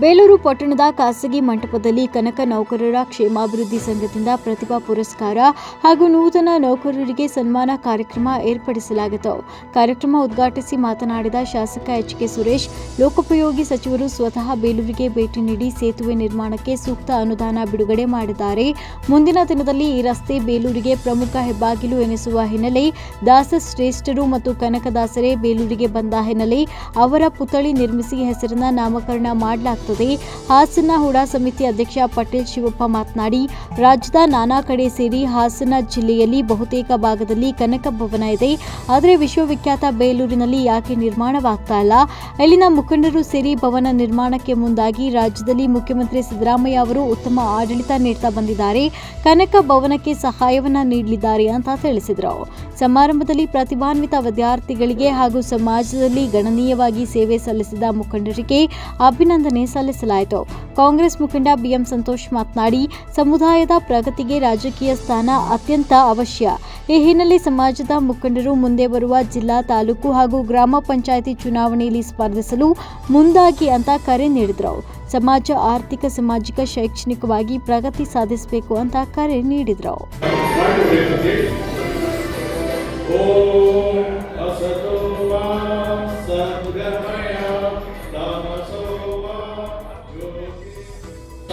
ಬೇಲೂರು ಪಟ್ಟಣದ ಖಾಸಗಿ ಮಂಟಪದಲ್ಲಿ ಕನಕ ನೌಕರರ ಕ್ಷೇಮಾಭಿವೃದ್ಧಿ ಸಂಘದಿಂದ ಪ್ರತಿಭಾ ಪುರಸ್ಕಾರ ಹಾಗೂ ನೂತನ ನೌಕರರಿಗೆ ಸನ್ಮಾನ ಕಾರ್ಯಕ್ರಮ ಏರ್ಪಡಿಸಲಾಗಿತ್ತು. ಕಾರ್ಯಕ್ರಮ ಉದ್ಘಾಟಿಸಿ ಮಾತನಾಡಿದ ಶಾಸಕ ಎಚ್ ಕೆ ಸುರೇಶ್, ಲೋಕೋಪಯೋಗಿ ಸಚಿವರು ಸ್ವತಃ ಬೇಲೂರಿಗೆ ಭೇಟಿ ನೀಡಿ ಸೇತುವೆ ನಿರ್ಮಾಣಕ್ಕೆ ಸೂಕ್ತ ಅನುದಾನ ಬಿಡುಗಡೆ ಮಾಡಿದ್ದಾರೆ. ಮುಂದಿನ ದಿನದಲ್ಲಿ ಈ ರಸ್ತೆ ಬೇಲೂರಿಗೆ ಪ್ರಮುಖ ಹೆಬ್ಬಾಗಿಲು ಎನಿಸುವ ಹಿನ್ನೆಲೆ ದಾಸ ಶ್ರೇಷ್ಠರು ಮತ್ತು ಕನಕದಾಸರೇ ಬೇಲೂರಿಗೆ ಬಂದ ಹಿನ್ನೆಲೆ ಅವರ ಪುತ್ಥಳಿ ನಿರ್ಮಿಸಿ ಹೆಸರನ್ನ ನಾಮಕರಣ ಮಾಡಲಾಗುತ್ತದೆ ಹಾಸನ ಹೂಡಾ ಸಮಿತಿ ಅಧ್ಯಕ್ಷ ಪಟೇಲ್ ಶಿವಪ್ಪ ಮಾತನಾಡಿ, ರಾಜ್ಯದ ನಾನಾ ಕಡೆ ಸೇರಿ ಹಾಸನ ಜಿಲ್ಲೆಯಲ್ಲಿ ಬಹುತೇಕ ಭಾಗದಲ್ಲಿ ಕನಕ ಭವನ ಇದೆ. ಆದರೆ ವಿಶ್ವವಿಖ್ಯಾತ ಬೇಲೂರಿನಲ್ಲಿ ಯಾಕೆ ನಿರ್ಮಾಣವಾಗ್ತಾ ಇಲ್ಲ? ಇಲ್ಲಿನ ಮುಖಂಡರು ಸೇರಿ ಭವನ ನಿರ್ಮಾಣಕ್ಕೆ ಮುಂದಾಗಿ ರಾಜ್ಯದಲ್ಲಿ ಮುಖ್ಯಮಂತ್ರಿ ಸಿದ್ದರಾಮಯ್ಯ ಅವರು ಉತ್ತಮ ಆಡಳಿತ ನೀಡ್ತಾ ಬಂದಿದ್ದಾರೆ. ಕನಕ ಭವನಕ್ಕೆ ಸಹಾಯವನ್ನ ನೀಡಲಿದ್ದಾರೆ ಅಂತ ತಿಳಿಸಿದರು. ಸಮಾರಂಭದಲ್ಲಿ ಪ್ರತಿಭಾನ್ವಿತ ವಿದ್ಯಾರ್ಥಿಗಳಿಗೆ ಹಾಗೂ ಸಮಾಜದಲ್ಲಿ ಗಣನೀಯವಾಗಿ ಸೇವೆ ಸಲ್ಲಿಸಿದ ಮುಖಂಡರಿಗೆ ಅಭಿನಂದನೆ ಸಲ್ಲಿಸಲಾಯಿತು. ಕಾಂಗ್ರೆಸ್ ಮುಖಂಡ ಬಿಎಂ ಸಂತೋಷ್ ಮಾತನಾಡಿ, ಸಮುದಾಯದ ಪ್ರಗತಿಗೆ ರಾಜಕೀಯ ಸ್ಥಾನ ಅತ್ಯಂತ ಅವಶ್ಯ. ಈ ಹಿನ್ನೆಲೆ ಸಮಾಜದ ಮುಖಂಡರು ಮುಂದೆ ಬರುವ ಜಿಲ್ಲಾ ತಾಲೂಕು ಹಾಗೂ ಗ್ರಾಮ ಪಂಚಾಯಿತಿ ಚುನಾವಣೆಯಲ್ಲಿ ಸ್ಪರ್ಧಿಸಲು ಮುಂದಾಗಿ ಅಂತ ಕರೆ ನೀಡಿದರು. ಸಮಾಜ ಆರ್ಥಿಕ, ಸಾಮಾಜಿಕ, ಶೈಕ್ಷಣಿಕವಾಗಿ ಪ್ರಗತಿ ಸಾಧಿಸಬೇಕು ಅಂತ ಕರೆ ನೀಡಿದರು.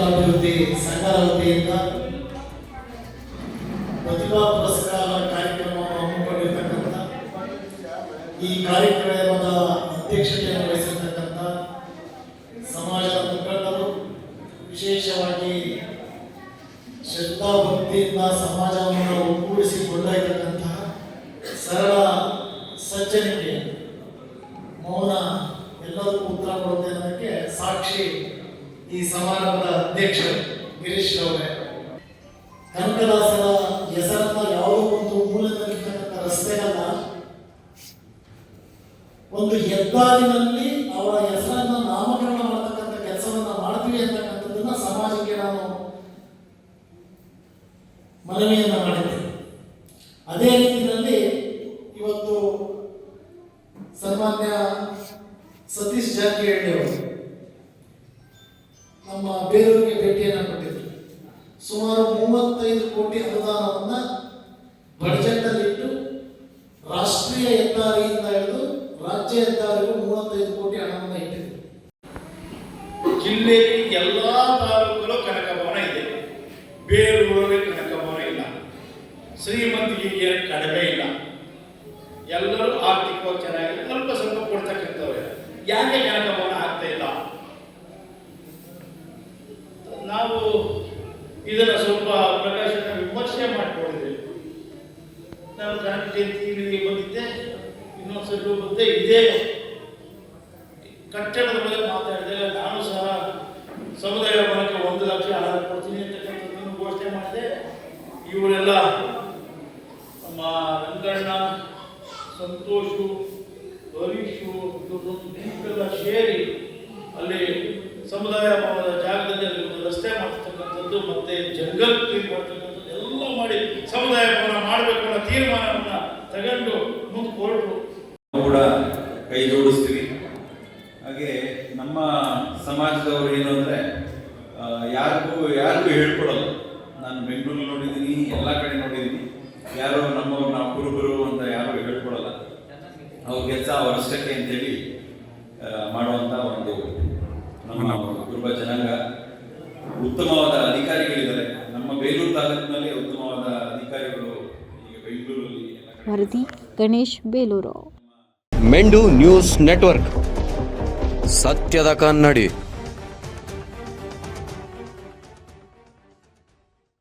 ಅಭಿವೃದ್ಧಿ ಸಂಘದ ವತಿಯಿಂದ ಪ್ರತಿಭಾ ಪುರಸ್ಕಾರ ಕಾರ್ಯಕ್ರಮವನ್ನು ಹಮ್ಮಿಕೊಂಡಿರ್ತಕ್ಕಂಥ ಈ ಕಾರ್ಯಕ್ರಮದ ಅಧ್ಯಕ್ಷತೆಯನ್ನು ವಹಿಸಿರ್ತಕ್ಕಂಥ ಸಮಾಜದ ಮುಖಂಡರು, ವಿಶೇಷವಾಗಿ ಶ್ರದ್ಧಾ ಭಕ್ತಿಯಿಂದ ಸಮಾಜವನ್ನು ಒಗ್ಗೂಡಿಸಿ ಕೊಂಡೊಯ್ತಕ್ಕಂತಹ ಸರಳ ಸಜ್ಜನಿಕೆ, ಮೌನ ಎಲ್ಲದಕ್ಕೂ ಉತ್ತರ ಕೊಡುತ್ತೆ ಅನ್ನೋದಕ್ಕೆ ಸಾಕ್ಷಿ ಈ ಸಮಾರಂಭದ ಅಧ್ಯಕ್ಷ ಗಿರೀಶ್ ಅವರೇ ಕನಕದಾಸರ ಹೆಸರನ್ನ ಯಾವುದೋ ಒಂದು ಮೂಲದಲ್ಲಿರ್ತಕ್ಕಂಥ ರಸ್ತೆಗಲ್ಲ ಒಂದು ಹೆದ್ದಾರಿನಲ್ಲಿ ಅವರ ಹೆಸರನ್ನ ನಾಮಕರಣ ಮಾಡತಕ್ಕಂಥ ಕೆಲಸವನ್ನ ಮಾಡ್ತೀವಿ ಅಂತಕ್ಕಂಥದ್ದನ್ನ ಸಮಾಜಕ್ಕೆ ನಾನು ಮನವಿಯನ್ನ ಮಾಡಿದ್ದೆ ಅದೇ ರೀತಿಯಲ್ಲಿ ಇವತ್ತು ಸನ್ಮಾನ್ಯ ಸತೀಶ್ ಜಾರಕಿಹೊಳಿ ಅವರು ನಮ್ಮ ಬೇಲೂರಿಗೆ ಭೇಟಿಯನ್ನು ಕೊಟ್ಟಿದ್ರು. ಸುಮಾರು ಮೂವತ್ತೈದು ಕೋಟಿ ಅನುದಾನವನ್ನು ಬಡ್ಜೆಟ್ನಲ್ಲಿಟ್ಟು ರಾಷ್ಟ್ರೀಯ ಹೆದ್ದಾರಿಯಿಂದ ಹಿಡಿದು ರಾಜ್ಯ ಹೆದ್ದಾರಿಗೂ ಮೂವತ್ತೈದು ಕೋಟಿ ಹಣವನ್ನು ಇಟ್ಟಿದ್ರು. ಜಿಲ್ಲೆಯಲ್ಲಿ ಎಲ್ಲ ತಾಲೂಕಲ್ಲೂ ಕನಕ ಭವನ ಇದೆ. ಬೇಲೂರಲ್ಲಿ ಕನಕ ಭವನ ಇಲ್ಲ. ಶ್ರೀಮಂತಿಗೆ ಕಡಿಮೆ ಇಲ್ಲ. ಎಲ್ಲರೂ ಆರ್ಥಿಕವಾಗಿ ಚೆನ್ನಾಗಿ ಸ್ವಲ್ಪ ಸ್ವಲ್ಪ ಕೊಡ್ತಕ್ಕಂಥವ್ರೆ ಯಾಕೆ ಕನಕ ಭವನ ಆಗ್ತಾ ಇಲ್ಲ ನಾವು ಇದನ್ನ ಸ್ವಲ್ಪ ಪ್ರಕಾಶನ ವಿಮರ್ಶೆ ಮಾಡಿಕೊಂಡಿದ್ದೆ ನಾನು ಗಾಂಧಿ ಜಯಂತಿಗೆ ಬಂದಿದ್ದೆ ಇನ್ನೊಂದ್ಸಲ ಬಂದೆ ಇದೇ ಕಟ್ಟಡದ ಮೇಲೆ ಮಾತಾಡಿದೆ ನಾನು ಸಹ ಸಮುದಾಯ ಭವನಕ್ಕೆ ಒಂದು ಲಕ್ಷ ಹಣ ಕೊಡ್ತೀನಿ ಅಂತಕ್ಕಂಥದ್ದನ್ನು ಘೋಷಣೆ ಮಾಡಿದೆ. ಇವರೆಲ್ಲ ನಮ್ಮ ರಂಗಣ್ಣ, ಸಂತೋಷು, ಹರೀಶು ಸೇರಿ ಅಲ್ಲಿ ಸಮುದಾಯ ಭವನದ ರಸ್ತೆ ಮಾಡ್ತಕ್ಕಂಥದ್ದು ಮತ್ತೆ ಜಂಗಲ್ ಕ್ಲೀನ್ ಮಾಡ್ತಕ್ಕಂಥದ್ದು ಎಲ್ಲ ಮಾಡಿ ಸಮುದಾಯ ಭವನ ಮಾಡಬೇಕು ಅನ್ನೋ ತೀರ್ಮಾನವನ್ನ ತಗೊಂಡು ಮುಂದೆ ಕೊರಟು ನಾವು ಕೂಡ ಕೈ ಜೋಡಿಸ್ತೀವಿ. ಹಾಗೆ ನಮ್ಮ ಸಮಾಜದವರು ಏನು ಅಂದರೆ ಯಾರಿಗೂ ಯಾರಿಗೂ ಹೇಳ್ಕೊಡಲ್ಲ. ನಾನು ಬೆಂಗಳೂರು ನೋಡಿದ್ದೀನಿ ಎಲ್ಲ ಕಡೆ ನೋಡಿದ್ದೀನಿ. ಯಾರೋ ನಮ್ಮವ್ರು ನಾವು ಕುರುಬರು ಅಂತ ಯಾರು ಹೇಳ್ಕೊಡಲ್ಲ. ಅವ್ರ ಕೆಲಸ ಅವರಷ್ಟಕ್ಕೆ ಅಂತೇಳಿ ಆ, ಮಾಡುವಂಥ ಒಂದು ನಮ್ಮ ಕುರುಬ ಜನಾಂಗ. ಉತ್ತಮವಾದ ಅಧಿಕಾರಿಗಳಿದ್ದಾರೆ. ನಮ್ಮ ಬೇಲೂರು ತಾಲೂಕಿನಲ್ಲಿ ಉತ್ತಮವಾದ ಅಧಿಕಾರಿಗಳು ಈಗ ಬೆಂಗಳೂರಲ್ಲಿ ವರದಿ ಗಣೇಶ್ ಬೇಲೂರು. ಮೆಂಡು ನ್ಯೂಸ್ ನೆಟ್ವರ್ಕ್. ಸತ್ಯದ ಕನ್ನಡಿ.